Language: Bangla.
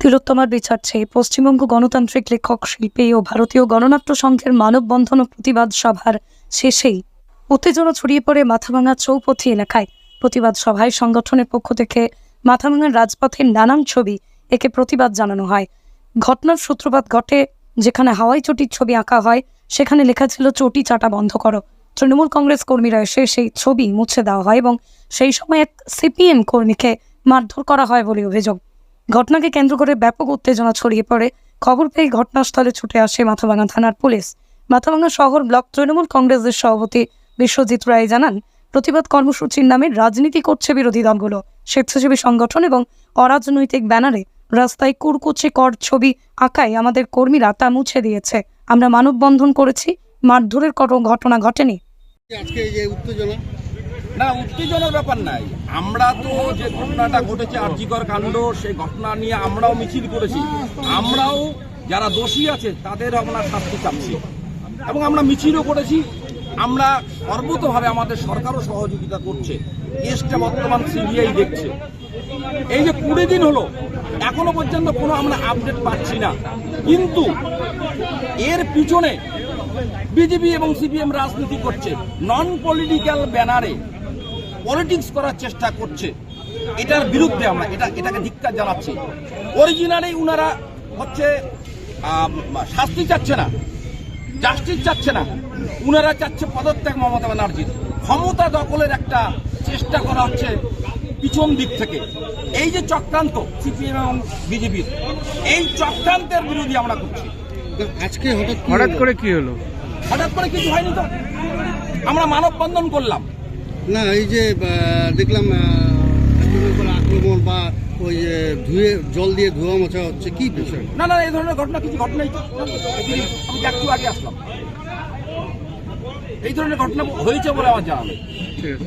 তিলোত্তমার বিচার চেয়ে পশ্চিমবঙ্গ গণতান্ত্রিক লেখক, শিল্পী ও ভারতীয় গণনাট্য সংঘের মানববন্ধন ও প্রতিবাদ সভার শেষেই উত্তেজনা ছড়িয়ে পড়ে মাথাভাঙা চৌপথি এলাকায়। প্রতিবাদ সভায় সংগঠনের পক্ষ থেকে মাথাভাঙার রাজপথের নানান ছবি একে প্রতিবাদ জানানো হয়। ঘটনার সূত্রপাত ঘটে যেখানে হাওয়াই চটির ছবি আঁকা হয়, সেখানে লেখা ছিল, চটি চাটা বন্ধ করো। তৃণমূল কংগ্রেস কর্মীরা এসে সেই ছবি মুছে দেওয়া হয় এবং সেই সময় এক সিপিএম কর্মীকে মারধর করা হয় বলে অভিযোগ। ঘটনাকে কেন্দ্র করে ব্যাপক উত্তেজনা ছড়িয়ে পড়ে। খবর পেয়ে ঘটনাস্থলে ছুটে আসে মাথাভাঙা থানার পুলিশ। মাথাভাঙা শহর ব্লক তৃণমূল কংগ্রেসের সভাপতি বিশ্বজিৎ রায় জানান, প্রতিবাদ কর্মসূচির নামে রাজনীতি করছে বিরোধী দলগুলো। স্বেচ্ছাসেবী সংগঠন এবং অরাজনৈতিক ব্যানারে রাস্তায় কুরকুচে কর ছবি আঁকায় আমাদের কর্মীরা তা মুছে দিয়েছে। আমরা মানববন্ধন করেছি, মারধরের কোনো ঘটনা ঘটেনি। আজকে এই যে উত্তেজনা না, উত্তেজনার ব্যাপার নাই। আমরা তো যে ঘটনাটা ঘটেছে, আর্যিকর কাণ্ড, সেই ঘটনা নিয়ে আমরাও মিছিল করেছি। আমরাও যারা দোষী আছে, তাদের আমরা শাস্তি চাচ্ছি। এবং আমরা মিছিলও করেছি। আমরা সর্বতভাবে আমাদের সরকারও সহযোগিতা করছে। কেসটা বর্তমান সিবিআই দেখছে। এই যে কুড়ি দিন হলো, এখনও পর্যন্ত কোনো আমরা আপডেট পাচ্ছি না। কিন্তু এর পিছনে বিজেপি এবং সিপিএম রাজনীতি করছে। নন পলিটিক্যাল ব্যানারে পলিটিক্স করার চেষ্টা করছে। এটার বিরুদ্ধে আমরা এটা এটাকে ধিক্কার জানাচ্ছি। অরিজিনালি উনারা হচ্ছে শাস্তি চাচ্ছে না জাস্টিস চাচ্ছে না। উনারা চাচ্ছে পদত্যাগ মমতা ব্যানার্জির। ক্ষমতা দখলের একটা চেষ্টা করা হচ্ছে পিছন দিক থেকে। এই যে চক্রান্ত সিপিএম এবং বিজেপির এই চক্রান্তের বিরোধী আমরা করছি। তো আজকে হঠাৎ হঠাৎ করে কি হলো? হঠাৎ করে কিছু হয়নি তো। আমরা মানববন্ধন করলাম। না এই যে দেখলাম আক্রমণ বা ওই যে ধুয়ে জল দিয়ে ধোয়া মোছা হচ্ছে কি বিষয়? না না এই ধরনের ঘটনা কিছু ঘটনাই আমি একটু আগে আসলাম। এই ধরনের ঘটনা হয়েছে বলে আমার জানা নেই। ঠিক আছে।